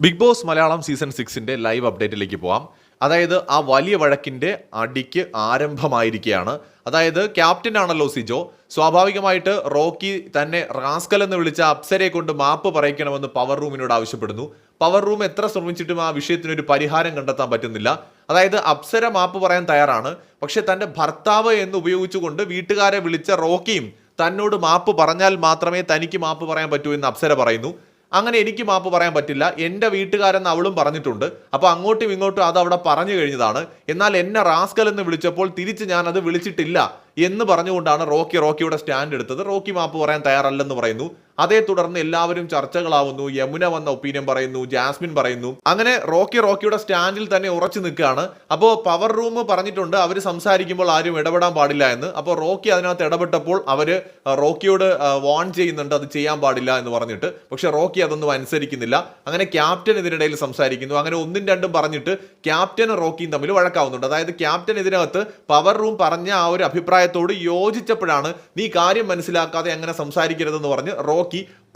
Big boss Malayalam season സിക്സിന്റെ live അപ്ഡേറ്റിലേക്ക് പോവാം. അതായത് ആ വലിയ വഴക്കിന്റെ അടിക്ക് ആരംഭമായിരിക്കുകയാണ്. അതായത് ക്യാപ്റ്റൻ ആണല്ലോ സിജോ. സ്വാഭാവികമായിട്ട് റോക്കി തന്നെ റാസ്കൽ എന്ന് വിളിച്ച അപ്സരെ കൊണ്ട് മാപ്പ് പറയിക്കണമെന്ന് പവർ റൂമിനോട് ആവശ്യപ്പെടുന്നു. പവർ റൂം എത്ര ശ്രമിച്ചിട്ടും ആ വിഷയത്തിനൊരു പരിഹാരം കണ്ടെത്താൻ പറ്റുന്നില്ല. അതായത് അപ്സര മാപ്പ് പറയാൻ തയ്യാറാണ്. പക്ഷെ തന്റെ ഭർത്താവ് എന്ന് ഉപയോഗിച്ചുകൊണ്ട് വീട്ടുകാരെ വിളിച്ച റോക്കിയും തന്നോട് മാപ്പ് പറഞ്ഞാൽ മാത്രമേ തനിക്ക് മാപ്പ് പറയാൻ പറ്റൂ എന്ന് അപ്സര പറയുന്നു. അങ്ങനെ എനിക്ക് മാപ്പ് പറയാൻ പറ്റില്ല. എന്റെ വീട്ടുകാരെന്ന് അവളും പറഞ്ഞിട്ടുണ്ട്. അപ്പോൾ അങ്ങോട്ടും ഇങ്ങോട്ടും അത് അവിടെ പറഞ്ഞു കഴിഞ്ഞതാണ്. എന്നാൽ എന്നെ റാസ്കൽ എന്ന് വിളിച്ചപ്പോൾ തിരിച്ച് ഞാൻ അത് വിളിച്ചിട്ടില്ല എന്ന് പറഞ്ഞുകൊണ്ടാണ് റോക്കി റോക്കിയുടെ സ്റ്റാൻഡ് എടുത്തത്. റോക്കി മാപ്പ് പറയാൻ തയ്യാറല്ലെന്ന് പറയുന്നു. അതേ തുടർന്ന് എല്ലാവരും ചർച്ചകളാവുന്നു. യമുന വന്ന ഒപ്പീനിയൻ പറയുന്നു ജാസ്മിൻ പറയുന്നു. അങ്ങനെ റോക്കി റോക്കിയുടെ സ്റ്റാൻഡിൽ തന്നെ ഉറച്ചു നിൽക്കുകയാണ്. അപ്പോൾ പവർ റൂം പറഞ്ഞിട്ടുണ്ട്. അവർ സംസാരിക്കുമ്പോൾ ആരും ഇടപെടാൻ പാടില്ല എന്ന്. അപ്പോൾ റോക്കി അതിനകത്ത് ഇടപെട്ടപ്പോൾ അവർ റോക്കിയോട് വാൺ ചെയ്യുന്നുണ്ട് അത് ചെയ്യാൻ പാടില്ല എന്ന് പറഞ്ഞിട്ട്. പക്ഷേ റോക്കി അതൊന്നും അനുസരിക്കുന്നില്ല. അങ്ങനെ ക്യാപ്റ്റൻ ഇതിനിടയിൽ സംസാരിക്കുന്നു. അങ്ങനെ ഒന്നും രണ്ടും പറഞ്ഞിട്ട് ക്യാപ്റ്റനും റോക്കിയും തമ്മിൽ വഴക്കാവുന്നുണ്ട്. അതായത് ക്യാപ്റ്റൻ ഇതിനകത്ത് പവർ റൂം പറഞ്ഞ ആ ഒരു അഭിപ്രായത്തോട് യോജിച്ചപ്പോഴാണ് നീ കാര്യം മനസ്സിലാക്കാതെ അങ്ങനെ സംസാരിക്കരുതെന്ന് പറഞ്ഞ് റോക്കി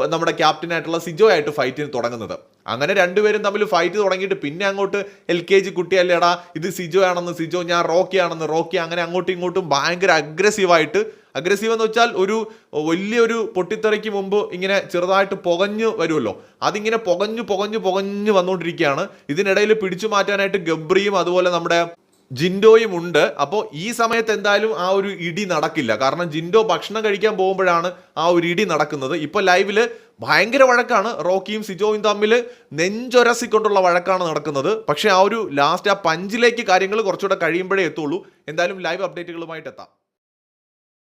പ- നമ്മുടെ ക്യാപ്റ്റനായിട്ടുള്ള സിജോ ആയിട്ട് ഫൈറ്റിന് തുടങ്ങുന്നത്. അങ്ങനെ രണ്ടുപേരും തമ്മിൽ ഫൈറ്റ് തുടങ്ങിയിട്ട് പിന്നെ അങ്ങോട്ട് എൽ കെ ജി കുട്ടിയല്ലേടാ ഇത് സിജോ ആണെന്ന് സിജോ ഞാൻ റോക്കി ആണെന്ന് റോക്കി അങ്ങനെ അങ്ങോട്ടും ഇങ്ങോട്ടും ഭയങ്കര അഗ്രസീവായിട്ട് അഗ്രസീവ് എന്ന് വെച്ചാൽ ഒരു വലിയൊരു പൊട്ടിത്തെറിക്ക് മുമ്പ് ഇങ്ങനെ ചെറുതായിട്ട് പുകഞ്ഞു വരുമല്ലോ. അതിങ്ങനെ പുകഞ്ഞു പുകഞ്ഞു പുകഞ്ഞു വന്നുകൊണ്ടിരിക്കുകയാണ്. ഇതിനിടയിൽ പിടിച്ചു മാറ്റാനായിട്ട് ഗബ്രിയും അതുപോലെ നമ്മുടെ ജിൻഡോയും ഉണ്ട് അപ്പോൾ ഈ സമയത്ത് എന്തായാലും ആ ഒരു ഇടി നടക്കില്ല. കാരണം ജിൻഡോ ഭക്ഷണം കഴിക്കാൻ പോകുമ്പോഴാണ് ആ ഒരു ഇടി നടക്കുന്നത്. ഇപ്പോൾ ലൈവിൽ ഭയങ്കര വഴക്കാണ്. റോക്കിയും സിജോയും തമ്മിൽ നെഞ്ചൊരസിക്കൊണ്ടുള്ള വഴക്കാണ് നടക്കുന്നത്. പക്ഷേ ആ ഒരു ലാസ്റ്റ് ആ പഞ്ചിലേക്ക് കാര്യങ്ങൾ കുറച്ചുകൂടെ കഴിയുമ്പോഴേ എത്തുള്ളൂ. എന്തായാലും ലൈവ് അപ്ഡേറ്റുകളുമായിട്ട് എത്താം